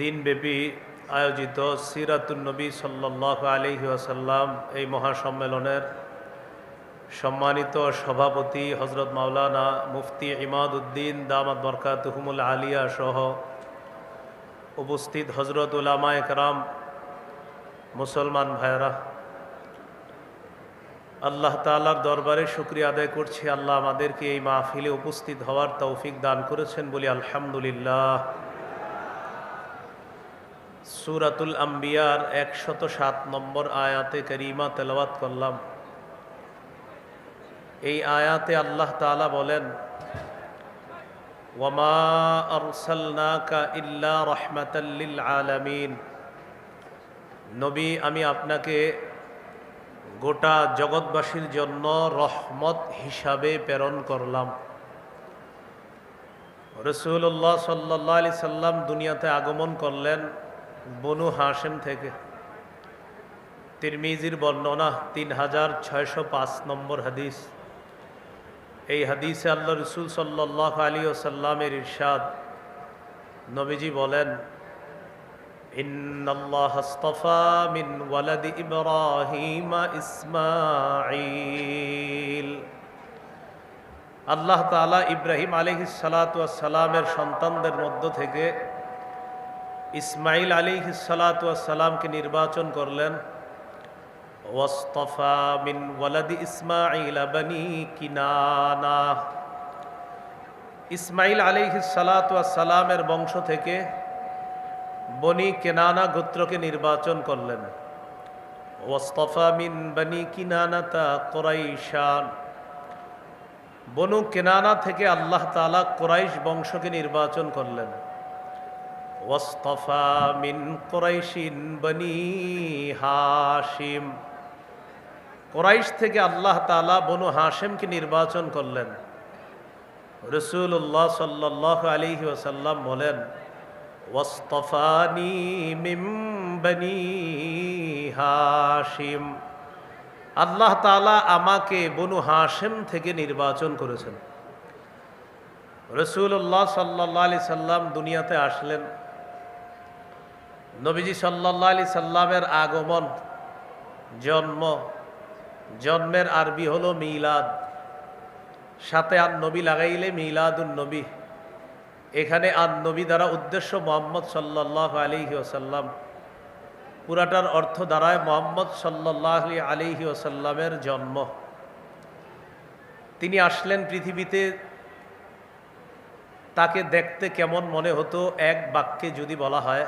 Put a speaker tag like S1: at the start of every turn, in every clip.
S1: দিনব্যাপী আয়োজিত সিরাতুল নবী সাল্লাহ আলহি আসাল্লাম এই মহাসম্মেলনের সম্মানিত সভাপতি হজরত মাওলানা মুফতি ইমাদ উদ্দিন দামাদ বরকাতুহমুল আলিয়া সহ উপস্থিত হজরত উলামা একরাম, মুসলমান ভাইরা আল্লাহ তালার দরবারে শুক্রিয়া আদায় করছি। আল্লাহ আমাদেরকে এই মাহফিলে উপস্থিত হওয়ার তৌফিক দান করেছেন বলি আলহামদুলিল্লাহ। সুরাতুল আম্বিয়ার একশত সাত নম্বর আয়াতে করিমা তেলাওয়াত করলাম। এই আয়াতে আল্লাহ তালা বলেন ইল্লা আলামিন। নবী, আমি আপনাকে গোটা জগৎবাসীর জন্য রহমত হিসাবে প্রেরণ করলাম। রসুল্লাহ সাল্লাহ আলি সাল্লাম দুনিয়াতে আগমন করলেন। বনু হাসেম থেকে। তিরমিজির বর্ণনা তিন হাজার ছয়শো পাঁচ নম্বর হাদিস। এই হাদিসে আল্লাহ রসুল সাল্লাহ আলী ওসাল্লামের ইরশাদ। নবীজি বলেন মিন আল্লাহ তালা ইব্রাহিম আলহিস সালাতামের সন্তানদের মধ্য থেকে ইসমাইল আলিহি সালাতামকে নির্বাচন করলেন। ওয়াস্তফা মিন ইসমাইল কিনানা। ইসমাইল আলিহি সালাতামের বংশ থেকে বনি কেনানা গোত্রকে নির্বাচন করলেন। ওস্তফা মিন বনি কিনানাতা কোরাইশান। বনু কেনানা থেকে আল্লাহ তালা কোরাইশ বংশকে নির্বাচন করলেন। মিন কোরাইশিন বনি হাসিম কোরাইশ থেকে আল্লাহ তালা বনু হাসিমকে নির্বাচন করলেন। রসুল্লাহ সাল্লাহ আলিহি ওসাল্লাম বলেন, ওয়াস্তফানি মিম হাশিম। আল্লাহ তালা আমাকে বনু হাশেম থেকে নির্বাচন করেছেন। রসুল্লাহ সাল্লাহ আলি সাল্লাম দুনিয়াতে আসলেন। নবীজি সাল্লাহ আলি সাল্লামের আগমন, জন্ম, জন্মের আরবি হলো মিলাদ। সাথে আর নবী লাগাইলে মিলাদুন নবী। এখানে আর নবী দ্বারা উদ্দেশ্য মোহাম্মদ সাল্লাহ আলিহি ওসাল্লাম পুরাটার অর্থ দ্বারায় মোহাম্মদ সাল্লাহ আলিহি ওসাল্লামের জন্ম। তিনি আসলেন পৃথিবীতে, তাকে দেখতে কেমন মনে হতো, এক বাক্যে যদি বলা হয়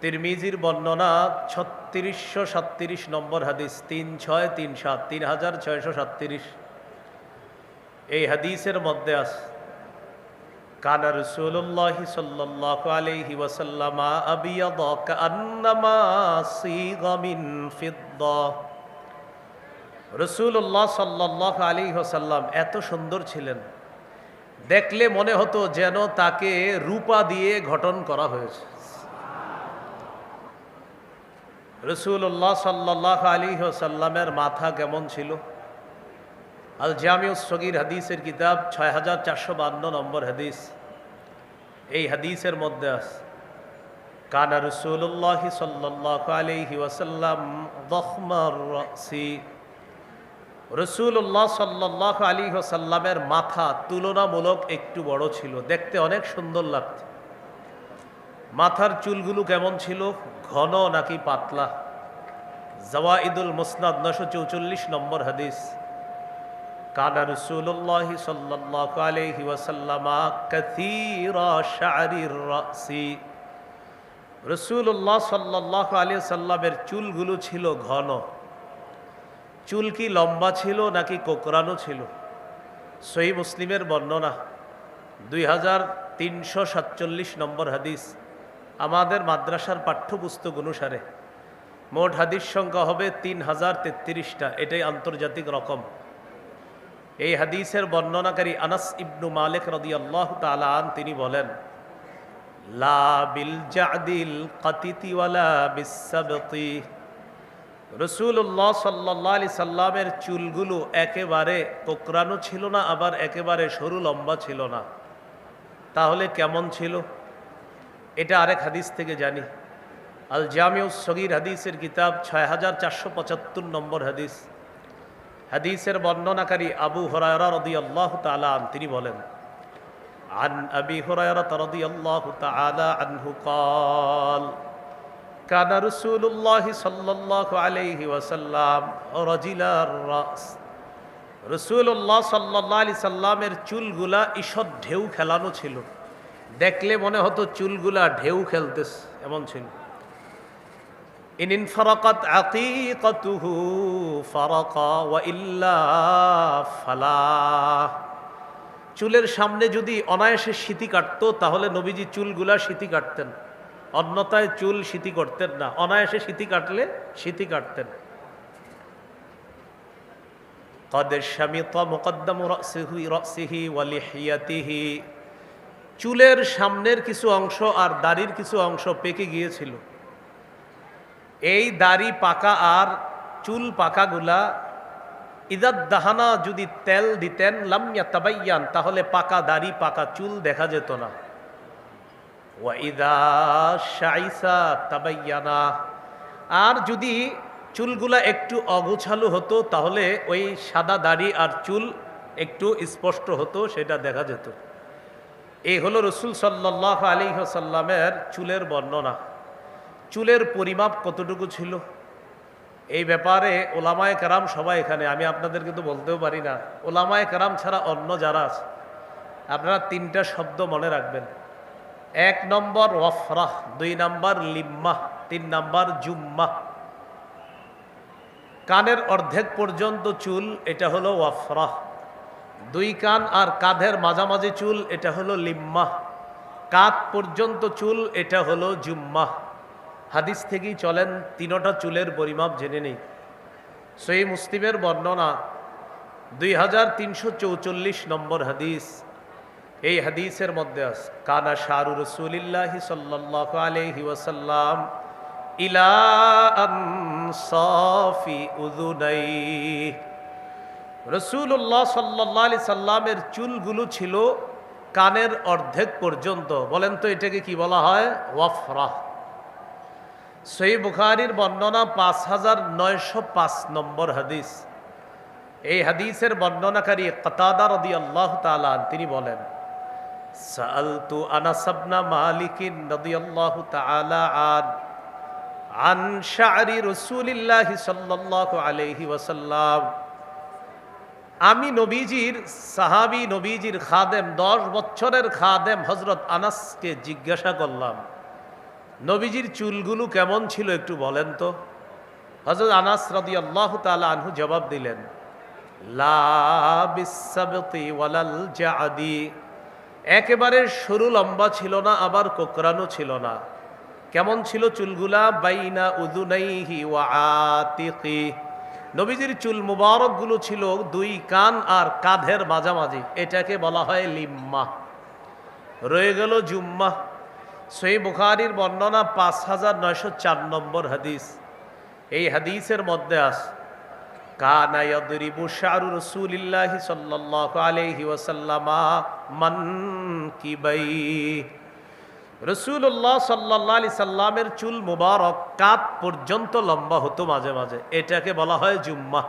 S1: তিরমিজির বর্ণনা ছত্রিশশো সাতত্রিশ নম্বর হাদিস, তিন ছয় তিন সাত, তিন হাজার ছয়শো সাতত্রিশ। এই হাদিসের মধ্যে আছে কান রসুল্লাহ সাল্লাহ আলহি ওসাল্লামা আবিয়াদ কান্নামা সিগমিন ফিদ্দ। রসুল্লাহ সাল্লাহ আলী ওসাল্লাম এত সুন্দর ছিলেন। দেখলে মনে হতো যেন তাকে রূপা দিয়ে গঠন করা হয়েছে। রসুল্লাহ সাল্লাহ আলী ওসাল্লামের মাথা কেমন ছিল? আল জামিউস সগির হাদিসের কিতাব ছয় হাজার চারশো বান্ন নম্বর হাদিস। এই হাদিসের মধ্যে আছে, কানা রসুল্লাহ সাল্লাহ আলহি ওয়াসাল্লাম রসুল্লাহ সাল্লাহ আলী ওসাল্লামের মাথা তুলনামূলক একটু বড় ছিল, দেখতে অনেক সুন্দর লাগত মাথার চুলগুলো কেমন ছিল? ঘন নাকি পাতলা? জওয়াঈদুল মুসনাদ নশো চৌচল্লিশ নম্বর হাদিস। কানা চুলগুলো ছিল ঘন। চুল কি লম্বা ছিল নাকি কোকরানো ছিল? সহি মুসলিমের বর্ণনা। দুই হাজার তিনশো সাতচল্লিশ নম্বর হাদিস। আমাদের মাদ্রাসার পাঠ্যপুস্তক অনুসারে মোট হাদিস সংখ্যা হবে তিন হাজার তেত্রিশটা। এটাই আন্তর্জাতিক রকম। এই হাদিসের বর্ণনাকারী আনাস ইবনু মালিক রদি আল্লাহ তালান তিনি বলেন, লা বিল জাদিল কাতিতিওয়ালা বিসাবতি রসুল্লাহ সাল্লাহ আলি সাল্লামের চুলগুলো একেবারে কোকরানো ছিল না, আবার একেবারে সরু লম্বা ছিল না। তাহলে কেমন ছিল? এটা আরেক হাদিস থেকে জানি আল জামিউস সগির হাদিসের কিতাব ছয় হাজার চারশো পঁচাত্তর নম্বর হাদিস হাদিসের বর্ণনাকারী আবু হরায়রা রদি আল্লাহ তালান তিনি বলেন عن أبي هريرة رضي الله تعالى عنه قال كان رسول الله صلى الله عليه وسلم رجل الرأس রসুল্লাহ সাল্লাহ আলি সাল্লামের চুলগুলা ঈষৎ ঢেউ খেলানো ছিল দেখলে মনে হতো চুলগুলা ঢেউ খেলতেছে, এমন ছিল। ইন ইনফারাকাত আকিকাতুহু ফারাকা ওয়া ইল্লা ফালা। চুলের সামনে যদি অনায়াসে স্মৃতি কাটতো, তাহলে নবীজি চুলগুলা স্মৃতি কাটতেন। অন্যতায় চুল স্মৃতি করতেন না। অনায়াসে স্মৃতি কাটলে স্মৃতি কাটতেন। কদের স্বামী মুকদ্দম রসিহি রসিহি ওয়ালিহিয়াতিহি চুলের সামনের কিছু অংশ আর দাড়ির কিছু অংশ পেকে গিয়েছিল। এই দাড়ি পাকা আর চুল পাকাগুলা ইদাত দাহানা যদি তেল দিতেন লামিয়া তাবাইয়ান তাহলে পাকা দাড়ি, পাকা চুল দেখা যেত না। তাবাইয়ানা আর যদি চুলগুলা একটু অগোছালো হতো, তাহলে ওই সাদা দাড়ি আর চুল একটু স্পষ্ট হতো, সেটা দেখা যেত। এই হলো রসুল সাল্লাহ আলী সাল্লামের চুলের বর্ণনা। চুলের পরিমাপ কতটুকু ছিল? এই ব্যাপারে ওলামায় কারাম সবাই এখানে, আমি আপনাদের কিন্তু বলতেও পারি না। ওলামায় কারাম ছাড়া অন্য যারা আছে, আপনারা তিনটা শব্দ মনে রাখবেন। এক নম্বর ওয়ফরাহ, দুই নম্বর লিম্মা তিন নম্বর জুম্মা কানের অর্ধেক পর্যন্ত চুল, এটা হলো ওয়াফরাহ। দুই কান আর কাঁধের মাঝামাঝি চুল, এটা হলো লিম্মা কাত পর্যন্ত চুল, এটা হলো জুম্মা হাদিস থেকেই চলেন, তিনোটা চুলের পরিমাপ জেনে নেই। সই মুসলিমের বর্ণনা, দুই হাজার তিনশো চৌচল্লিশ নম্বর হাদিস। এই হাদিসের মধ্যে আছে কানা শাহরু রসুলিল্লাহি সাল্লাহ আলহি ওয়াসাল্লাম ইলা সফি উদুনাই রসুল্লাহ সাল্লাহ আলি সাল্লামের চুলগুলো ছিল কানের অর্ধেক পর্যন্ত। বলেন তো এটাকে কি বলা হয়? ওয়াফরাহ সই বুখারির বর্ণনা পাঁচ হাজার নয়শো পাঁচ নম্বর হাদিস। এই হাদিসের বর্ণনাকারী কতাদার রদি আল্লাহ তালান তিনি বলেন সালতু আনাসাবনা মালিকিন রদি আল্লাহ তালা আন আন শাহরি রসুলিল্লাহি আলাইহি ওয়াসাল্লাম। আমি নবীজির সাহাবি, নবীজির খাদেম, দশ বছরের খাদেম হজরত আনাসকে জিজ্ঞাসা করলাম, নবীজির চুলগুলো কেমন ছিল একটু বলেন তো? হজরত আনাস রদি আল্লাহ তালা আনহু জবাব দিলেন জাদি একেবারে সরু লম্বা ছিল না, আবার কোকরানো ছিল না। কেমন ছিল চুলগুলা? বাইনা উদুনাইহি ওয়া আতিকি। নবীজির চুল মুবারকগুলো ছিল দুই কান আর কাঁধের মাঝামাঝি। এটাকে বলা হয় লিম্মা। রয়ে গেল জুম্মা। সই বুখারির বর্ণনা পাঁচ হাজার নয়শো চার নম্বর হাদিস। এই হাদিসের মধ্যে আস কানা ইয়াদরিবু শারু রাসূলিল্লাহি সাল্লাল্লাহু আলাইহি ওয়াসাল্লামা মান কিবাই রসুল্লাহ সাল্লাহ আলি সাল্লামের চুল মুবারক কাত পর্যন্ত লম্বা হতো মাঝে মাঝে। এটাকে বলা হয় জুম্মা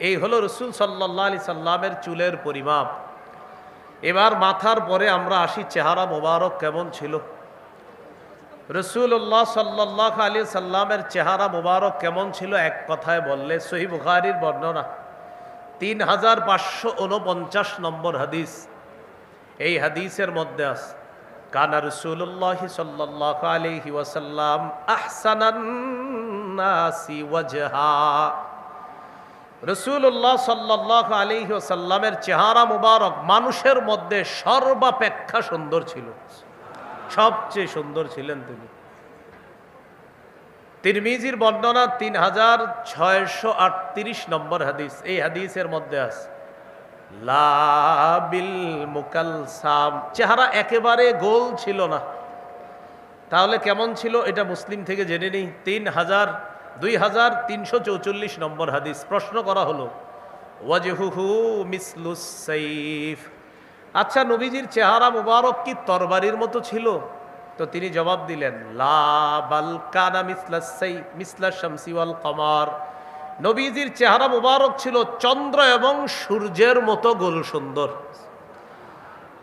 S1: এই হলো রসুল সাল্লাহ আলি সাল্লামের চুলের পরিমাপ। এবার মাথার পরে আমরা আসি, চেহারা মোবারক কেমন ছিল? রসুল্লাহ সাল্লাহ আলী সাল্লামের চেহারা মোবারক কেমন ছিল? এক কথায় বললে, সহি বুখারির বর্ণনা, তিন হাজার পাঁচশো উনপঞ্চাশ নম্বর হাদিস। এই হাদিসের মধ্যে আছে কানা রসুল্লাহ সাল্লাহ আলহি ওয়াসাল্লাম আহসানান্নাসি ওয়াজহা। রসুল্লাহ সাল্লাহ আলহি ওসাল্লামের চেহারা মুবারক মানুষের মধ্যে সর্বাপেক্ষা সুন্দর ছিল। সবচেয়ে সুন্দর ছিলেন তিনি। তিরমিজির বর্ণনা তিন হাজার ছয়শো আটত্রিশ নম্বর হাদিস, এই হাদিসের মধ্যে আছে। লাবিল মুকালসাম। চেহারা একেবারে গোল ছিল না। তাহলে কেমন ছিল এটা মুসলিম থেকে জেনে নিই। তিন হাজার, দুই হাজার তিনশো চৌচল্লিশ নম্বর হাদিস। প্রশ্ন করা হলো, ওয়াজহুহু মিসলুস সাইফ আচ্ছা নবীজির চেহারা মুবারক কি তরবারির মতো ছিল? তো তিনি জবাব দিলেন, লা বাল কানা মিসলা সাই মিসলা শামসি ওয়াল কমার। নবীজির চেহারা মুবারক ছিল চন্দ্র এবং সূর্যের মতো গোল সুন্দর।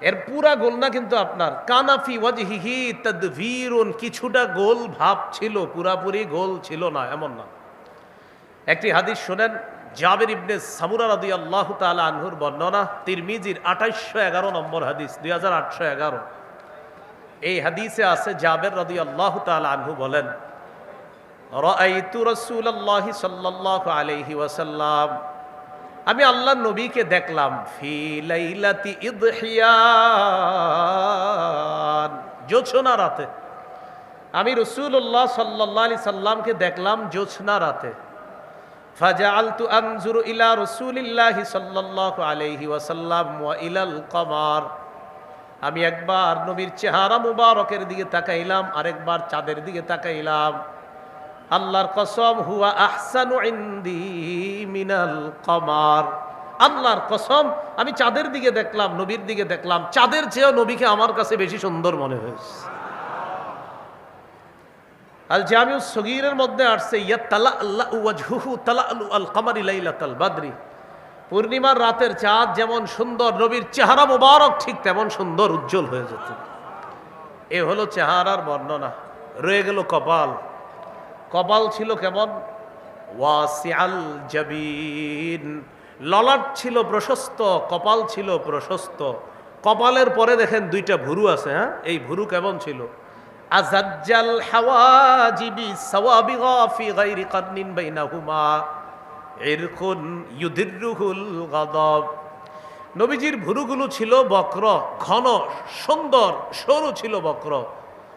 S1: এর পুরা গোল না কিন্তু আপনার কানাফি ওয়াজহিহি তাদভীরুন কিছুটা গোল ভাব ছিল, পুরাপুরি গোল ছিল না, এমন না। একটি হাদিস শোনেন, জাবের ইবনে সামুরা রাদি আল্লাহ তালা আনহুর বর্ণনা, তিরমিজির আঠাইশশো এগারো নম্বর হাদিস, দুই হাজার আটশো এগারো। এই হাদিসে আছে জাবের রাদি আল্লাহ তালা আনহু বলেন রাআইতু রাসূলুল্লাহি সাল্লাল্লাহু আলাইহি ওয়াসাল্লাম। আমি আল্লাহর নবীকে দেখলাম, ফি লাইলাতি ইদহিয়ান, জোছনা রাতে। আমি রসুল্লাহ সাল্লাহ আলি সাল্লামকে দেখলাম জোছনা রাতে। ফাজাআলতু আনজুরু ইলা রাসূলিল্লাহি সাল্লাল্লাহু আলাইহি ওয়াসাল্লাম ওয়া ইলাল কমার। আমি একবার নবীর চেহারা মুবারকের দিকে তাকাইলাম, আরেকবার চাঁদের দিকে তাকাইলাম। আল্লাহর কসম, হুয়া আহসানু ইনদি মিনাল কমার। আল্লাহর কসম, আমি চাঁদের দিকে দেখলাম, নবীর দিকে দেখলাম। চাঁদের চেয়েও নবীকে আমার কাছে বেশি সুন্দর মনে হয়েছে। আল জামিউ সগীরের মধ্যে আসছে, ইয়া তালা আল্লাহ ওয়াজহুহু তালা আলু আল কামারি লাইলাতাল বাদরি। পূর্ণিমার রাতের চাঁদ যেমন সুন্দর, নবীর চেহারা মোবারক ঠিক তেমন সুন্দর, উজ্জ্বল হয়ে যেত। এ হলো চেহারার বর্ণনা। রয়ে গেল কপাল। কপাল ছিল কেমন? ওয়াসিআল জাবিন। ললাট ছিল প্রশস্ত, কপাল ছিল প্রশস্ত। কপালের পরে দেখেন দুইটা ভুরু আছে হ্যাঁ? এই ভুরু কেমন ছিল? আজাজ্জাল হাওয়াজিবি সাওয়াবিগা ফি গায়রি কারনিন বাইনাহুমা। ইরকুন ইউদিররুহুল গাদাব। নবীজির ভুরুগুলো ছিল বক্র, ঘন, সুন্দর, সরু ছিল বক্র।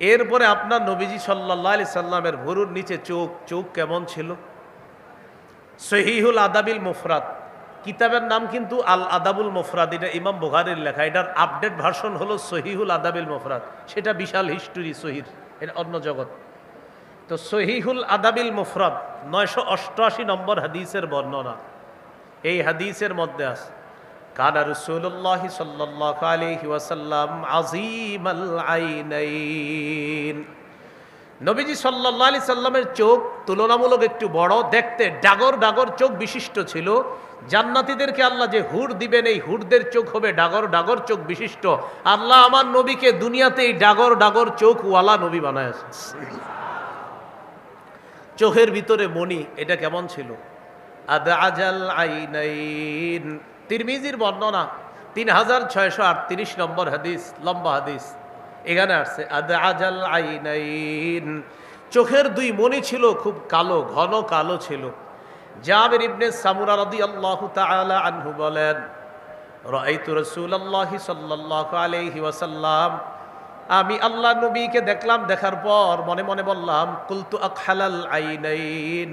S1: এরপরে আপনার নবীজি সাল্লাহ সাল্লামের ভুরুর নিচে চোখ চোখ কেমন ছিল? সহিহুল আদাবিল মুফরাত কিতাবের নাম কিন্তু আল আদাবুল মুফরাদ, এটা ইমাম বুখারির লেখা। এটার আপডেট ভার্সন হলো সহিহুল আদাবিল মুফরাদ। সেটা বিশাল হিস্টোরি সহির, এটা অন্য জগৎ। তো সহিহুল আদাবিল মুফরাদ, নয়শো অষ্টআশি নম্বর হাদিসের বর্ণনা। এই হাদিসের মধ্যে আছে। কানা রসুল্লাহ সাল্লাহ আলহি ওয়াসাল্লাম আজিম আল আইনাইন নবীজি সাল্লাহ আলি সাল্লামের চোখ তুলনামূলক একটু বড়, দেখতে ডাগর ডাগর চোখ বিশিষ্ট ছিল। জান্নাতীদেরকে আল্লাহ যে হুর দিবেন, এই হুরদের চোখ হবে ডাগর ডাগর চোখ বিশিষ্ট। আল্লাহ আমার নবীকে দুনিয়াতে এই ডাগর ডাগর চোখ ওয়ালা নবী বানায় চোখের ভিতরে মণি, এটা কেমন ছিল? আদা আজাল আইনাইন। তিরমিজির বর্ণনা তিন হাজার ছয়শো আটত্রিশ নম্বর হাদিস, লম্বা হাদিস। এখানে আসছে আজাল আইনাইন। চোখের দুই মণি ছিল, খুব কালো, ঘন কালো ছিল। জাবের ইবনে সামুরা রাদি আল্লাহ তাআলা আনহু বলেন, রাআইতু রাসূলুল্লাহি সাল্লাল্লাহু আলাইহি ওয়াসাল্লাম। আমি আল্লাহ নবীকে দেখলাম, দেখার পর মনে মনে বললাম, কুলতু আকহালাল আইনাইন।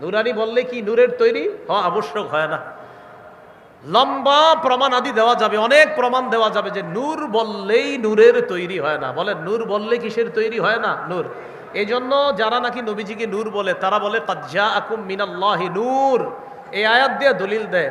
S1: নুরানি বললে কি, নূরের তৈরি? হ আবশ্যক হয় না। লম্বা প্রমাণ আদি দেওয়া যাবে, অনেক প্রমাণ দেওয়া যাবে যে নূর বললেই নূরের তৈরি হয় না। বলে নূর বললে কিসের তৈরি হয় না? নূর। এই জন্য যারা নাকি নবীজিকে নূর বলে, তারা বলে কাজ্জা আকুম মিনাল্লাহি নূর। এই আয়াত দিয়ে দলিল দেয়।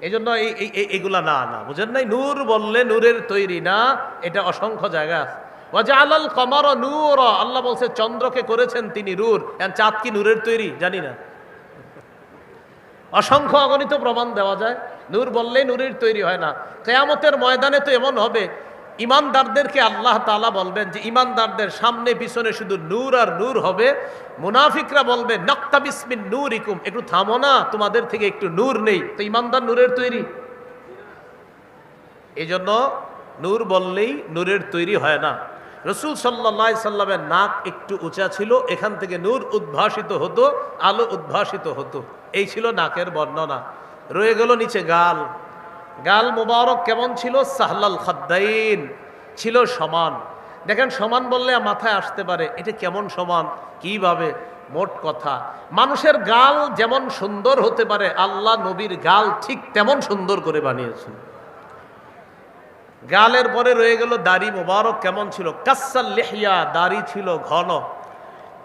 S1: এই জন্য এই, এই- এই- এগুলা না না, বুঝেন নাই? নূর বললে নূরের তৈরি না, এটা অসংখ্য জায়গা আছে। ওয়াজালাল কমর নূর, আল্লাহ বলছে, চন্দ্রকে করেছেন তিনি নূর চাঁদ কি নূরের তৈরি? জানি না। অসংখ্য অগণিত প্রমাণ দেওয়া যায়। নূর বললেই নূরের তৈরি হয় না। কেয়ামতের ময়দানে তো এমন হবে ইমানদারদেরকে আল্লাহ তালা বলবেন যে ইমানদারদের সামনে, পিছনে শুধু নূর আর নূর হবে। মুনাফিকরা বলবে, নক্তা বিসমিন নূর ইকুম একটু থামো না, তোমাদের থেকে একটু নূর নেই। তো ইমানদার নূরের তৈরি। এই জন্য নূর বললেই নূরের তৈরি হয় না। রসুল সাল্লাহ সাল্লামের নাক একটু উঁচা ছিল, এখান থেকে নূর উদ্ভাসিত হতো, আলো উদ্ভাসিত হতো। এই ছিল নাকের বর্ণনা। রয়ে গেল নিচে গাল। গাল মুবারক কেমন ছিল? সাহলাল খাদ্দাইন। ছিল সমান। দেখেন, সমান বললে মাথায় আসতে পারে, এটা কেমন সমান? কীভাবে? মোট কথা, মানুষের গাল যেমন সুন্দর হতে পারে, আল্লাহ নবীর গাল ঠিক তেমন সুন্দর করে বানিয়েছেন। গালের পরে রয়ে গেল দাড়ি মোবারক কেমন ছিল? কাসাল লেহিয়া দাড়ি ছিল ঘন।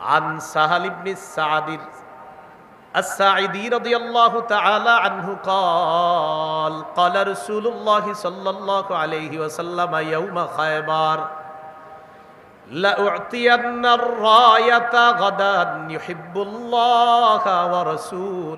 S1: عن سهل بن سعد الساعدي رضي الله تعالى عنه قال قال رسول الله صلى الله عليه وسلم يوم خيبر لأعطين الراية غدا يحب الله ورسوله.